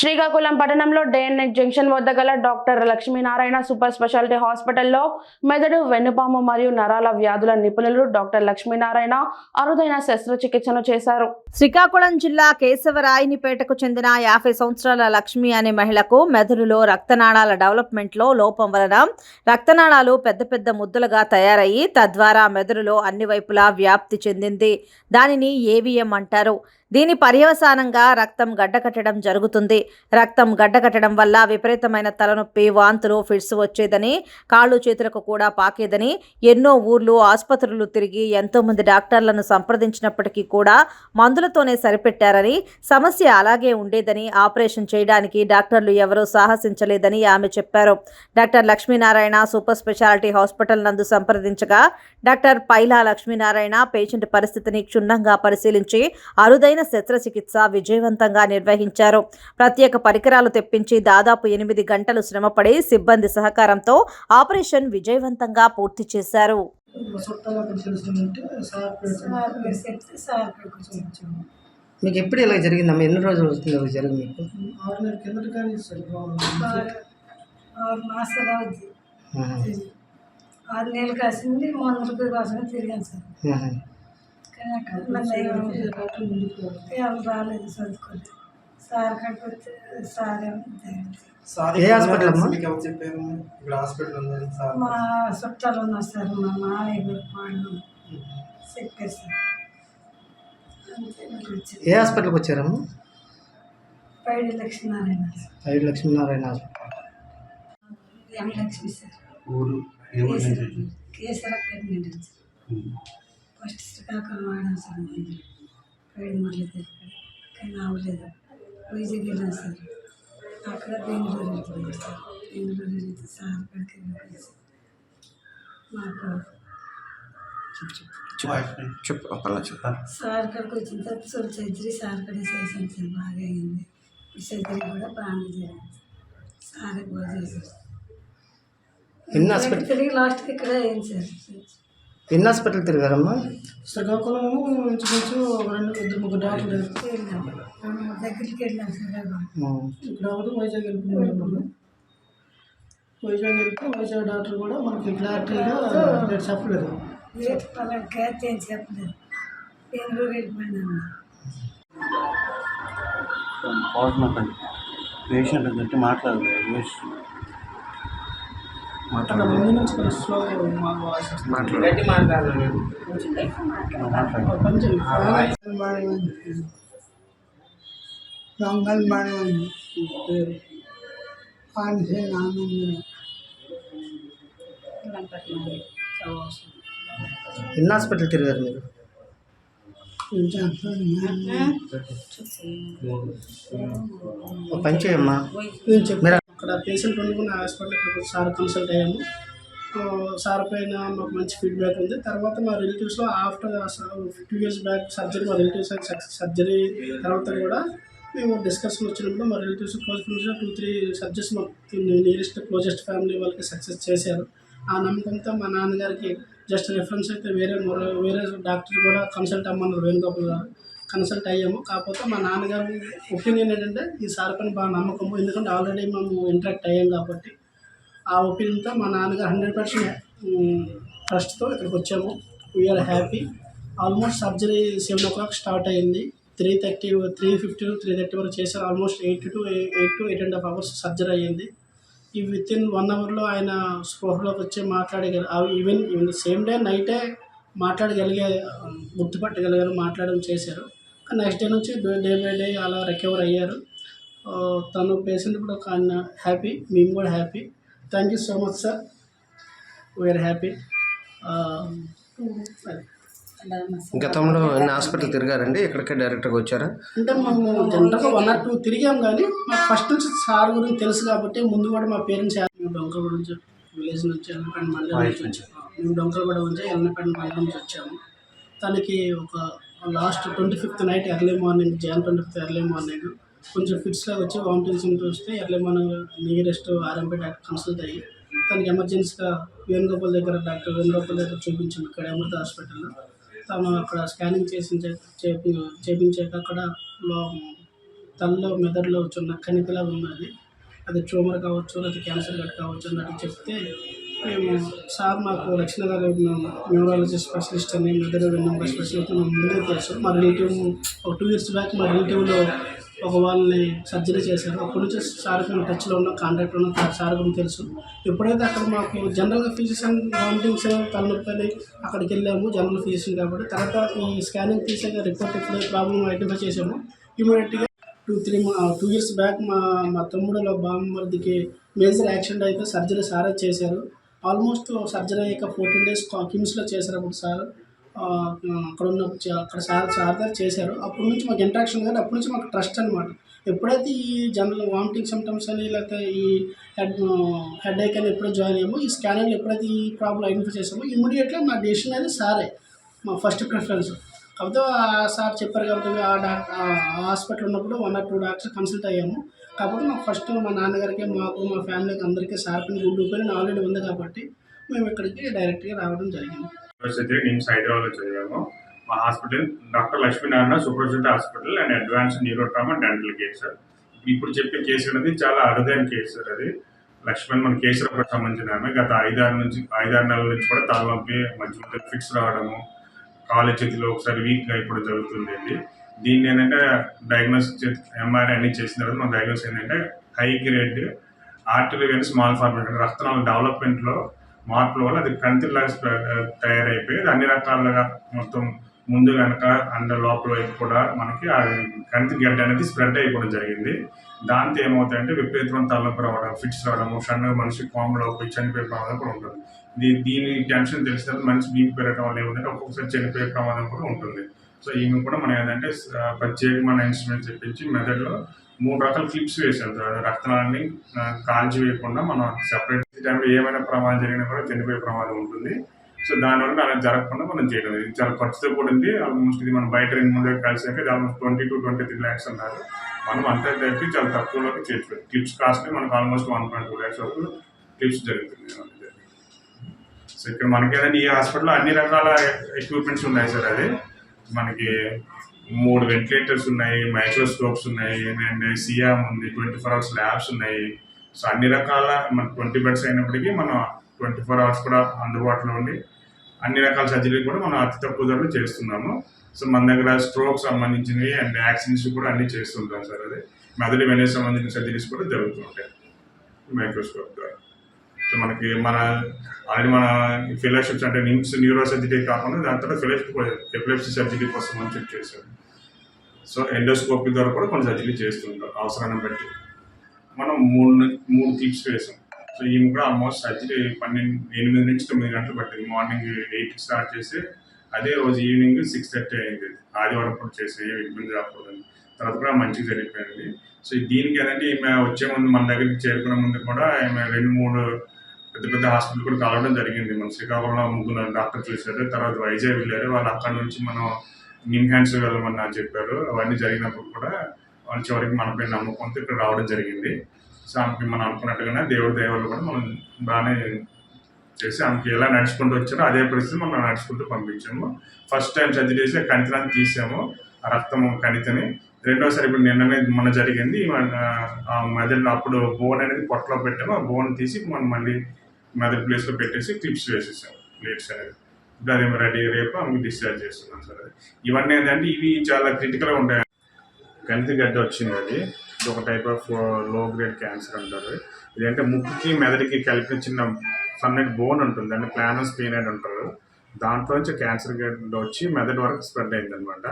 శ్రీకాకుళం పట్టణంలో డేఎన్ఎక్ జంక్షన్ వద్ద గల డాక్టర్ లక్ష్మీనారాయణ సూపర్ స్పెషాలిటీ హాస్పిటల్లో మెదడు వెన్నుపాము మరియు నరాల వ్యాధుల నిపుణులు డాక్టర్ లక్ష్మీనారాయణ అరుదైన శస్త్రచికిత్సను చేశారు. శ్రీకాకుళం జిల్లా కేశవరాయినిపేటకు చెందిన యాభై సంవత్సరాల లక్ష్మి అనే మహిళకు మెదడులో రక్తనాళాల డెవలప్మెంట్లో లోపం వలన రక్తనాళాలు పెద్ద పెద్ద ముద్దలుగా తయారయ్యి తద్వారా మెదడులో అన్ని వైపులా వ్యాప్తి చెందింది. దానిని ఏవిఎం అంటారు. దీని పర్యవసానంగా రక్తం గడ్డకట్టడం జరుగుతుంది. రక్తం గడ్డకట్టడం వల్ల విపరీతమైన తలనొప్పి వాంతులు ఫిట్స్ వచ్చేదని కాళ్ళు చేతులకు కూడా పాకేదని ఎన్నో ఊర్లు ఆసుపత్రులు తిరిగి ఎంతోమంది డాక్టర్లను సంప్రదించినప్పటికీ కూడా మందులతోనే సరిపెట్టారని సమస్య అలాగే ఉండేదని ఆపరేషన్ చేయడానికి డాక్టర్లు ఎవరూ సాహసించలేదని ఆమె చెప్పారు. Doctor Lakshminarayana super speciality hospital నందు సంప్రదించగా డాక్టర్ పైలా లక్ష్మీనారాయణ పేషెంట్ పరిస్థితిని క్షుణ్ణంగా పరిశీలించి అరుదైన శస్త్రచికిత్స విజయవంతంగా నిర్వహించారు. ప్రత్యేక పరికరాలు తెప్పించి దాదాపు ఎనిమిది గంటలు శ్రమపడి సిబ్బంది సహకారంతో ఆపరేషన్ విజయవంతంగా పూర్తి చేశారు. మీకు ఎప్పుడు ఇలా జరిగిందమ్మా? ఎన్ని రోజులు అవుతుంది అది జరిగింది మీకు? ఆరు నెలల కిందట కానీ ఆరు మాసాలు. ఆరు నెలలు కాసింది మందుల కోసం తిరిగాను సార్. రాలేదు చదువుకోలేదు సార్ కాడికి వస్తే సార్ ఏ హాస్పిటల్ అమ్మా? మీకు ఎవరు చెప్పారు ఇక్కడ హాస్పిటల్ ఉందని సార్. మా చుట్టాలు ఉన్నారు సార్ మా మామయ్య గారు వాళ్ళు చెప్పారు సార్. ఏ హాస్పిటల్కి వచ్చారమ్మా? పైడి లక్ష్మీనారాయణ ఐదు Lakshminarayana hospital. M Lakshmi sir. ఊరు? కేసర పేరు ఫస్ట్ శ్రీకాకుళం వాడాం సార్ పైడి మొదలు తెలిపాడు కానీ అవ్వలేదు వైజాగ్ వెళ్ళాం సార్. అక్కడ బెంగళూరు వెళ్తున్నాం సార్. బెంగళూరు వెళ్తే సార్ కాడికి వెళ్ళాం సార్. మాకు చెప్పు. సార్ కాడికి వచ్చిన తర్వాత సొల్ సర్జరీ సార్ కాడే చేసాం సార్. బాగా అయింది. ఈ సర్జరీ కూడా బాగానే జరిగింది సారే బాగా చేశారు. హాస్పిటల్ తిరిగి లాస్ట్కి ఇక్కడ అయింది సార్. ఎన్ని హాస్పిటల్ తిరిగారమ్మా? శ్రీకాకుళం ఇంచుమించు ఒక రెండు ఇద్దరు ముగ్గురు డాక్టర్లు దగ్గరికి వెళ్ళాం ఆ. ఇక్కడ ఒకటి వైజాగ్ వెళ్ళిపోయినాము వైజాగ్ వెళ్తే వైజాగ్ డాక్టర్ కూడా మనకి క్లారిటీగా రేట్ చెప్పలేదు. రేట్ పలానా క్యాచ్ ఏం చెప్పలేదు బెంగళూరు వెళ్ళిపోయినాము పోతున్నాకండి పేషెంట్ గట్టి మాట్లాడదు వేస్ట్ అక్కడ ముందు నుంచి కొంచెం స్లోగా మా వాయిస్ వస్తుంది. మాట్లాడు ఒక పని చేయండి. అంగన్వాడీ ఉంది పేరు పాన్సే ఆనందం ఎన్ని హాస్పిటల్ తిరిగారు మీరు? ఒక పని చేయమ్మా. నేను చెప్పాను మీరు అక్కడ పేషెంట్ వండుకున్న హాస్పిటల్ ఇక్కడ సార్ కన్సల్ట్ అయ్యాము. సార్ పైన మాకు మంచి ఫీడ్బ్యాక్ ఉంది. తర్వాత మా రిలేటివ్స్లో after two years back surgery మా రిలేటివ్స్ సర్జరీ తర్వాత కూడా మేము డిస్కషన్ వచ్చినప్పుడు మా రిలేటివ్స్ క్లోజ్ ఫ్రెండ్స్లో టూ త్రీ సబ్జెక్ట్స్ మాకు నియరెస్ట్ క్లోజెస్ట్ ఫ్యామిలీ వాళ్ళకి సక్సెస్ చేశారు. ఆ నమ్మకంతో మా నాన్నగారికి జస్ట్ రిఫరెన్స్ అయితే వేరే మరో వేరే డాక్టర్ కూడా కన్సల్ట్ అమ్మన్నారు వేణుగోపాల్ గారు. కన్సల్ట్ అయ్యాము. కాకపోతే మా నాన్నగారు ఒపీనియన్ ఏంటంటే ఈ సార్ పని బాగా నమ్మకము. ఎందుకంటే ఆల్రెడీ మేము ఇంటరాక్ట్ అయ్యాం కాబట్టి ఆ ఒపీనియన్తో మా నాన్నగారు హండ్రెడ్ పర్సెంట్ ట్రస్ట్తో ఇక్కడికి వచ్చాము. We are happy almost surgery seven o'clock start అయింది. Three thirty three fifty three thirty వరకు చేశారు. Almost eight to eight to eight and half hours surgery అయ్యింది. ఈ విత్ ఇన్ వన్ అవర్లో ఆయన స్పృహలోకి వచ్చి మాట్లాడగలి ఈవెన్ ఈవెన్ సేమ్ డే నైటే మాట్లాడగలిగే గుర్తుపట్టగలిగారు మాట్లాడడం చేశారు. నెక్స్ట్ డే నుంచి డే బై డే అలా రికవర్ అయ్యారు. తను పేషెంట్ కూడా ఒక ఆయన హ్యాపీ మేము కూడా happy thank you so much sir we are happy గతంలో ఎన్ని హాస్పిటల్ తిరిగారండి? ఇక్కడికే డైరెక్ట్గా వచ్చారా? అంటే మేము జనరల్గా వన్ ఆర్ టూ తిరిగాం కానీ మాకు ఫస్ట్ నుంచి సార్ గురించి తెలుసు కాబట్టి ముందు కూడా మా పేరెంట్స్ మేము డొంకలగూడ నుంచి విలేజ్ నుంచి ఎల్లపేట మండలం నుంచి వచ్చాము మేము డొంకలగూడ నుంచి ఎల్లపేట మండలం నుంచి వచ్చాము. తనకి ఒక last twenty fifth night early morning Jan twenty fifth early morning కొంచెం ఫిట్స్గా వచ్చి వామిటింగ్ సింటమ్స్ వస్తే early morning nearest RMP doctor consult అయ్యి తనకి ఎమర్జెన్సీగా వేణుగోపాల్ దగ్గర డాక్టర్ వేణుగోపాల్ దగ్గర చూపించాము ఇక్కడ అమృత హాస్పిటల్లో. తను అక్కడ స్కానింగ్ చేసి చేపి చేపించాక అక్కడ తలలో మెదడులో చిన్న కణికలా ఉన్నది. అది ట్యూమర్ కావచ్చు లేదా క్యాన్సర్ కట్ కావచ్చు అన్నట్టు చెప్తే మేము సార్ మాకు లక్ష్మణ గారు న్యూరాలజీ స్పెషలిస్ట్ అని మెదడు వెన్నుముక స్పెషలిస్ట్ మాకు ముందే తెలుసు. మా రిలేటివ్ ఒక టూ ఇయర్స్ బ్యాక్ మా రిలేటివ్లో ఒక వాళ్ళని సర్జరీ చేశారు. అప్పటి నుంచి సార్ మేము టచ్లో ఉన్న కాంటాక్ట్ ఉన్న సార్ గురించి తెలుసు. ఎప్పుడైతే అక్కడ మాకు జనరల్గా ఫిజిషియన్ వామిటింగ్స్ తలనొప్పి అని అక్కడికి వెళ్ళాము జనరల్ ఫిజిషియన్ కాబట్టి. తర్వాత ఈ స్కానింగ్ తీసాక రిపోర్ట్ ఎప్పుడైతే ప్రాబ్లమ్ ఐడెంటిఫై చేసాము ఇమీడియట్గా two three two years back మా మా తమ్ముడులో బామ్మర్దికి మేజర్ యాక్సిడెంట్ అయితే సర్జరీ సారే చేశారు. ఆల్మోస్ట్ సర్జరీ అయ్యాక ఫోర్టీన్ డేస్ కిమ్స్లో చేశారు అప్పుడు సార్. అక్కడ ఉన్న అక్కడ సార్ సార్ గారు చేశారు. అప్పటి నుంచి మాకు ఇంట్రాక్షన్ కానీ అప్పటి నుంచి మాకు ట్రస్ట్ అనమాట ఎప్పుడైతే ఈ జనరల్ వామిటింగ్ సిమ్టమ్స్ అని లేకపోతే ఈ హెడ్ హెడ్ ఏక్ అని ఎప్పుడైతే జాయిన్ అయ్యామో ఈ స్కానింగ్లో ఎప్పుడైతే ఈ ప్రాబ్లం ఐడెంటిఫై చేసామో ఇమీడియట్గా మా డెసిషన్ అనేది సారే. మా ఫస్ట్ ప్రిఫరెన్స్. కాకపోతే ఆ సార్ చెప్పారు కాబట్టి ఆ డాక్టర్ ఆ హాస్పిటల్ ఉన్నప్పుడు one or two doctors consult అయ్యాము. కాకపోతే మాకు ఫస్ట్ మా నాన్నగారికి మాకు మా ఫ్యామిలీకి అందరికీ సార్ గుడ్డు గుడ్ ఆల్రెడీ ఉంది కాబట్టి మేము ఇక్కడికి డైరెక్ట్గా రావడం జరిగింది. యూనివర్సిటీ నిమ్స్ హైదరాబాద్లో చదివాము. మా hospital doctor Lakshminarayana super city hospital and advance neurotrauma dental care sir. ఇప్పుడు చెప్పే కేసు అనేది చాలా అరుదైన కేసు సార్ అది. లక్ష్మణ్ మన కేసులకు సంబంధించిన ఆమె గత ఐదారు నుంచి ఐదారు నెలల నుంచి కూడా తలనొప్పి మధ్య మధ్య ఫిక్స్ రావడము కాలు చేతిలో ఒకసారి వీక్గా ఇప్పుడు జరుగుతుంది అండి దీన్ని ఏంటంటే డయాగ్నోస్ ఎంఆర్ఐ అన్ని చేసిన తర్వాత మన డయాగ్నోస్ ఏంటంటే హై గ్రేడ్ ఆర్టరీ కానీ స్మాల్ ఫార్మేట్ రక్తనాళ డెవలప్మెంట్లో మార్పుల వల్ల అది కంతిలాగా స్ప్రెడ్ తయారైపోయి అన్ని రకాలుగా మొత్తం ముందు కనుక అండ్ లోపల వైపు కూడా మనకి ఆ కంతి గడ్డ అనేది స్ప్రెడ్ అయిపోవడం జరిగింది. దాంతో ఏమవుతాయంటే విపరీతమైన తలనొప్పి రావడం ఫిట్స్ రావడం సడన్గా మనిషి కోమలో పోయి చనిపోయే ప్రమాదం కూడా ఉంటుంది. దీ దీని టెన్షన్ తెలిసిన మనిషి బీపీ పెరగడం వల్ల ఏముందంటే ఒక్కొక్కసారి చనిపోయే ప్రమాదం కూడా ఉంటుంది. సో ఈమె కూడా మనం ఏంటంటే ప్రత్యేకమైన ఇన్స్ట్రుమెంట్ చెప్పించి మెదడులో మూడు రకాల క్లిప్స్ వేసాం సార్ కాల్చి వేయకుండా మనం సెపరేట్ టైంలో ఏమైనా ప్రమాదం జరిగినా కూడా చనిపోయే ప్రమాదం ఉంటుంది. సో దానివల్ల అలా జరగకుండా మనం చేయడం ఇది చాలా ఖర్చుతో కూడింది. ఆల్మోస్ట్ ఇది మనం బయట రెండు మూడు దగ్గర కలిసాక ఇది almost twenty to twenty three lakhs అన్నారు. మనం అంతా తప్పి చాలా తక్కువలోకి చేర్చుకోవాలి క్లిప్స్ కాస్ట్ మనకు almost one point two lakhs వరకు క్లిప్స్ జరుగుతుంది సో ఇక్కడ మనకి ఏదంటే ఈ హాస్పిటల్లో అన్ని రకాల ఎక్విప్మెంట్స్ ఉన్నాయి సార్ అది. మనకి మూడు వెంటిలేటర్స్ ఉన్నాయి మైక్రోస్కోప్స్ ఉన్నాయి అండ్ సియామ్ ఉంది ట్వంటీ ఫోర్ అవర్స్ ల్యాబ్స్ ఉన్నాయి. సో అన్ని రకాల మన ట్వంటీ బెడ్స్ అయినప్పటికీ మనం ట్వంటీ ఫోర్ అవర్స్ కూడా అందుబాటులో ఉండి అన్ని రకాల సర్జరీలు కూడా మనం అతి తక్కువ ధరలు చేస్తున్నాము. సో మన దగ్గర స్ట్రోక్ సంబంధించినవి అండ్ యాక్సిడెంట్స్ కూడా అన్ని చేస్తుంటాం సార్ అది. మెదడు వెనక సంబంధించిన సర్జరీస్ కూడా జరుగుతుంటాయి మైక్రోస్కోప్ ద్వారా. సో మనకి మన ఆల్రెడీ మన ఫెలోషిప్స్ అంటే నిమ్స్ న్యూరో సర్జరీ కాకుండా దాని తర్వాత ఫెలోషిప్ ఎపిలెప్సీ సర్జరీ కోసం మనం చెక్ చేశారు. సో ఎండోస్కోపీ ద్వారా కూడా కొన్ని సర్జరీ చేస్తుంటాం అవసరాన్ని బట్టి. మనం మూడు మూడు క్లిప్స్ వేసాం. సో ఈమె కూడా ఆల్మోస్ట్ సర్జరీ పన్నెండు ఎనిమిది నుంచి తొమ్మిది గంటలు పట్టింది. మార్నింగ్ ఎయిట్కి స్టార్ట్ చేసి అదే రోజు ఈవినింగ్ సిక్స్ థర్టీ అయింది. ఆదివారం పూట చేసి ఇబ్బంది రాకూడదు తర్వాత కూడా మంచిగా జరిగిపోయింది. సో దీనికి ఏంటంటే ఈమె వచ్చే ముందు మన దగ్గరికి చేరుకునే ముందు కూడా ఈమె రెండు మూడు పెద్ద పెద్ద హాస్పిటల్ కూడా కలవడం జరిగింది. మన శ్రీకాకుళంలో ముగ్గురు డాక్టర్ చూశారు. తర్వాత వైజాగ్ వెళ్ళారు. వాళ్ళు అక్కడ నుంచి మనం నిమ్హాన్స్ వెళ్ళమని నాకు చెప్పారు. అవన్నీ జరిగినప్పుడు కూడా వాళ్ళు చివరికి మనపై నమ్మకంతో ఇక్కడ రావడం జరిగింది. ఆమెకి మనం అనుకున్నట్టుగానే దేవుడి దేవుళ్ళు కూడా మనం బాగానే చేసి ఆమెకి ఎలా నడుచుకుంటూ వచ్చారో అదే పరిస్థితి మనం నడుచుకుంటూ పంపించాము. ఫస్ట్ టైం సర్జరీ చేసి కణితనాన్ని తీసాము ఆ రక్తం కణితని. రెండోసారి ఇప్పుడు నిన్ననే మన జరిగింది ఆ మెదడులో అప్పుడు బోన్ అనేది పొట్టలో పెట్టాము ఆ బోన్ తీసి మనం మళ్ళీ మెదడు ప్లేస్లో పెట్టేసి క్లిప్స్ వేసేసాం ప్లేట్స్ అనేది. ఇప్పుడు అదేమో రెడీ రేపు ఆమెకి డిశ్చార్జ్ చేస్తున్నాం సార్ ఇవన్నీ ఏంటంటే ఇవి చాలా క్రిటికల్గా ఉంటాయి. కణిత గడ్డ వచ్చింది అది. ఇది ఒక టైప్ ఆఫ్లో గ్రేడ్ క్యాన్సర్ అంటారు. ఇదంటే ముక్కుకి మెదడుకి కలిపిన చిన్న సన్నటి బోన్ ఉంటుంది. అంటే ప్లానస్ పెయిన్ అని అంటారు. దాంట్లో నుంచి క్యాన్సర్ వచ్చి మెదడు వరకు స్ప్రెడ్ అయింది అనమాట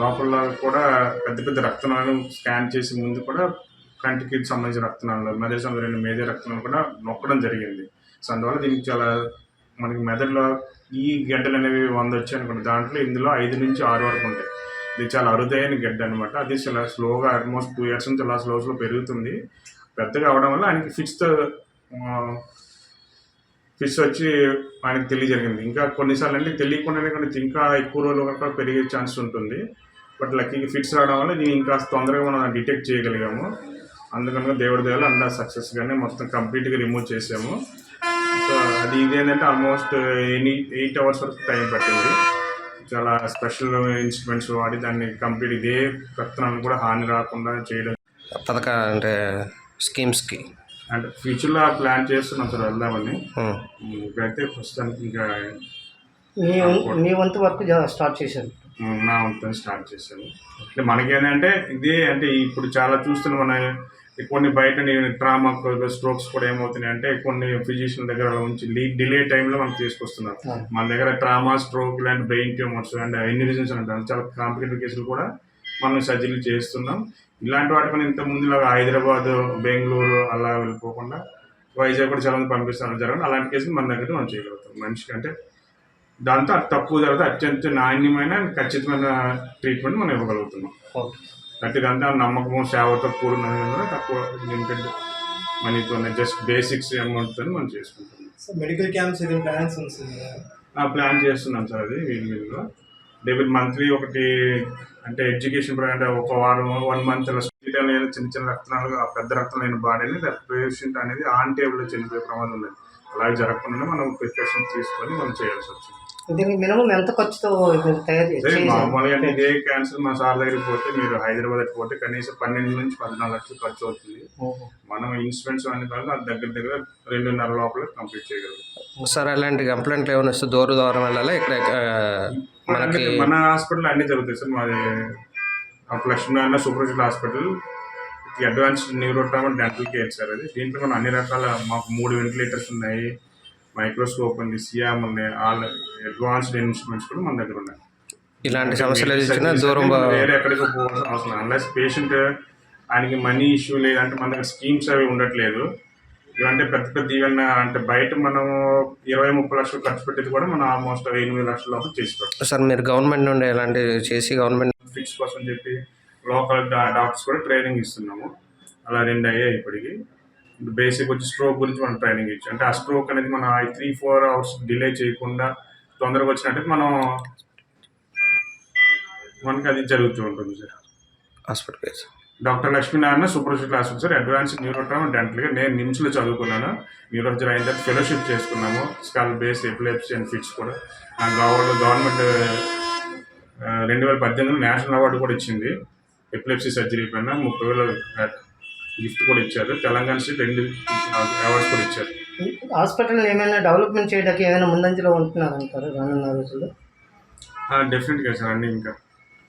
లోపల కూడా పెద్ద పెద్ద రక్తనాలు స్కాన్ చేసి ముందు కూడా కంటికి సంబంధించిన రక్తనాలు మెదడు సంబంధించిన మేజర్ రక్తనాలు కూడా నొక్కడం జరిగింది. సో అందువల్ల దీనికి చాలా మనకి మెదడులో ఈ గడ్డలు అనేవి వంద వచ్చాయి అనుకోండి దాంట్లో ఇందులో ఐదు నుంచి ఆరు వరకు ఉంటాయి. ఇది చాలా అరుదైన గడ్డ అనమాట అది చాలా స్లోగా ఆల్మోస్ట్ టూ ఇయర్స్ నుంచి అలా స్లోస్లో పెరుగుతుంది. పెద్దగా అవడం వల్ల ఆయనకి ఫిక్స్తో ఫిష్ వచ్చి ఆయనకు తెలియజరిగింది ఇంకా కొన్నిసార్లు అంటే తెలియకుండానే కొన్ని ఇంకా ఎక్కువ రోజులు కూడా పెరిగే ఛాన్స్ ఉంటుంది. బట్ లక్కీగా ఫిట్స్ రావడం వల్ల దీన్ని ఇంకా తొందరగా మనం డిటెక్ట్ చేయగలిగాము. అందుకని దేవుడి దేవుడు అంతా సక్సెస్గానే మొత్తం కంప్లీట్గా రిమూవ్ చేసాము సో అది ఇది ఏంటంటే ఆల్మోస్ట్ ఎనీ ఎయిట్ అవర్స్ వరకు టైం పట్టింది. చాలా స్పెషల్ ఇన్స్ట్రుమెంట్స్ వాడి దాన్ని కంప్లీట్ ఇదే రక్తనాలను కూడా హాని రాకుండా చేయడం. పథక అంటే స్కీమ్స్కి అంటే ఫ్యూచర్లో ప్లాన్ చేస్తున్నాం సార్ వెళ్దామని ఉమ్. ఇప్పుడైతే ప్రస్తుతానికి ఇంకా మీ మీ వంతు వర్క్ స్టార్ట్ చేశారు. ఉమ్, నా వంతు స్టార్ట్ చేశాను. అంటే మనకేంటంటే ఇదే అంటే ఇప్పుడు చాలా చూస్తున్నాం మన కొన్ని బయట ట్రామా స్ట్రోక్స్ కూడా ఏమవుతున్నాయి అంటే కొన్ని ఫిజిషియన్ దగ్గర ఉంచి డిలే టైంలో మనకు తీసుకొస్తున్నారు. మన దగ్గర ట్రామా స్ట్రోక్ ఇలాంటి బ్రెయిన్ ట్యూమర్స్ అండ్ ఎన్యూరిజన్స్ అంటారు చాలా కాంప్లికేటెడ్ కేసులు కూడా మనం సర్జరీలు చేస్తున్నాం. ఇలాంటి వాటి మనం ఇంత ముందులాగా హైదరాబాద్ బెంగళూరు అలా వెళ్ళిపోకుండా వైజాగ్ కూడా చాలా మంది పంపిస్తాను జరగదు అలాంటి కేసులు మన దగ్గర మనం చేయగలుగుతాం. మనిషికి అంటే దాంతో తక్కువ ధరతో అత్యంత నాణ్యమైన ఖచ్చితమైన ట్రీట్మెంట్ మనం ఇవ్వగలుగుతున్నాం. ఓకే. ఇదంతా నమ్మకము సేవతో కూడినది కూడా తక్కువ లిమిటెడ్ మనీతో జస్ట్ బేసిక్స్ అమౌంట్తో మనం చేసుకుంటున్నాం మెడికల్ క్యాంప్స్ ప్లాన్స్ ప్లాన్ చేస్తున్నాం సార్ అది వీళ్ళు వీళ్ళు డెబిట్ మంత్లీ ఒకటి అంటే ఎడ్యుకేషన్ అంటే ఒక వారం వన్ మంత్ హాస్పిటల్ అయిన చిన్న చిన్న రక్తనాలు ఆ పెద్ద రక్తం లేని బాడీని పేషెంట్ అనేది ఆన్ టేబుల్లో చనిపోయే ప్రమాదం ఉంది అలాగే జరగకుండా మనం ప్రికాషన్స్ తీసుకొని మనం చేయాల్సి వచ్చింది. దీనికి మినిమం ఎంత ఖర్చుతో తయారు మామూలుగా అంటే ఇదే క్యాన్సర్ మా సార్ దగ్గరికి పోతే మీరు హైదరాబాద్ పోతే కనీసం పన్నెండు నుంచి పద్నాలుగు లక్షలు ఖర్చు అవుతుంది. మనం ఇన్స్ట్రుమెంట్స్ అన్ని కాదు అది దగ్గర దగ్గర రెండున్నర లోపల కంప్లీట్ చేయగలం సార్ అలాంటి కంప్లైంట్లు ఏమైనా వస్తే దూర దూరం వెళ్ళాలా? ఇక్కడ మనకి మన హాస్పిటల్ అన్ని జరుగుతాయి సార్. మాది Lakshminarayana super hospital. Advanced neurotrauma dental care sir అది. దీంట్లో మనం అన్ని రకాల మాకు మూడు వెంటిలేటర్స్ ఉన్నాయి. మైక్రోస్కోప్ ఉంది సియామ్ ఆల్ అడ్వాన్స్డ్ ఇన్స్ట్రుమెంట్స్ కూడా మన దగ్గర ఉన్నాయి. ఇలాంటి సమస్యలు దూరం వేరే ఎక్కడికి పోవాల్సిన అవసరం అన్లెస్ పేషెంట్ ఆయనకి మనీ ఇష్యూ లేదంటే మన దగ్గర స్కీమ్స్ అవి ఉండట్లేదు. ఇవంటే పెద్ద పెద్ద ఈవెన్ అంటే బయట మనం ఇరవై ముప్పై లక్షలు ఖర్చు పెట్టేది కూడా మనం ఆల్మోస్ట్ ఎనిమిది లక్షల లోపల చేసి పెట్టాం సార్ మీరు గవర్నమెంట్ నుండి ఎలాంటివి చేసి గవర్నమెంట్ ఫిక్స్ కోసం చెప్పి లోకల్ డాక్టర్స్ కూడా ట్రైనింగ్ ఇస్తున్నాము. అలా రెండు అయ్యాయి ఇప్పటికి. బేసిక్ వచ్చి స్ట్రోక్ గురించి మనం ట్రైనింగ్ ఇచ్చాం. అంటే ఆ స్ట్రోక్ అనేది మనం త్రీ ఫోర్ అవర్స్ డిలే చేయకుండా తొందరగా వచ్చినట్టు మనం మనకి అది జరుగుతూ ఉంటుంది sir. Hospital doctor Lakshminarayana supervision class sir advance neurotrauma డెంటల్గా నేను నిమ్స్లో చదువుకున్నాను. న్యూరోజర్ అయిన తర్వాత ఫెలోషిప్ చేసుకున్నాము. Skull base epilepsy and fits కూడా. నాకు గవర్నమెంట్ గవర్నమెంట్ రెండు వేల పద్దెనిమిదిలో నేషనల్ అవార్డు కూడా ఇచ్చింది. ఎపిలెప్సీ సర్జరీ పైన ముప్పై వేల గిఫ్ట్ కూడా ఇచ్చారు. తెలంగాణ స్టేట్ రెండు అవార్డ్స్ కూడా ఇచ్చారు. హాస్పిటల్ ఏమైనా డెవలప్మెంట్ చేయడానికి ఏమైనా ముందంజలో ఉంటున్నారు అంటారు రానున్న రోజుల్లో? డెఫినెట్గా సార్ అన్నీ ఇంకా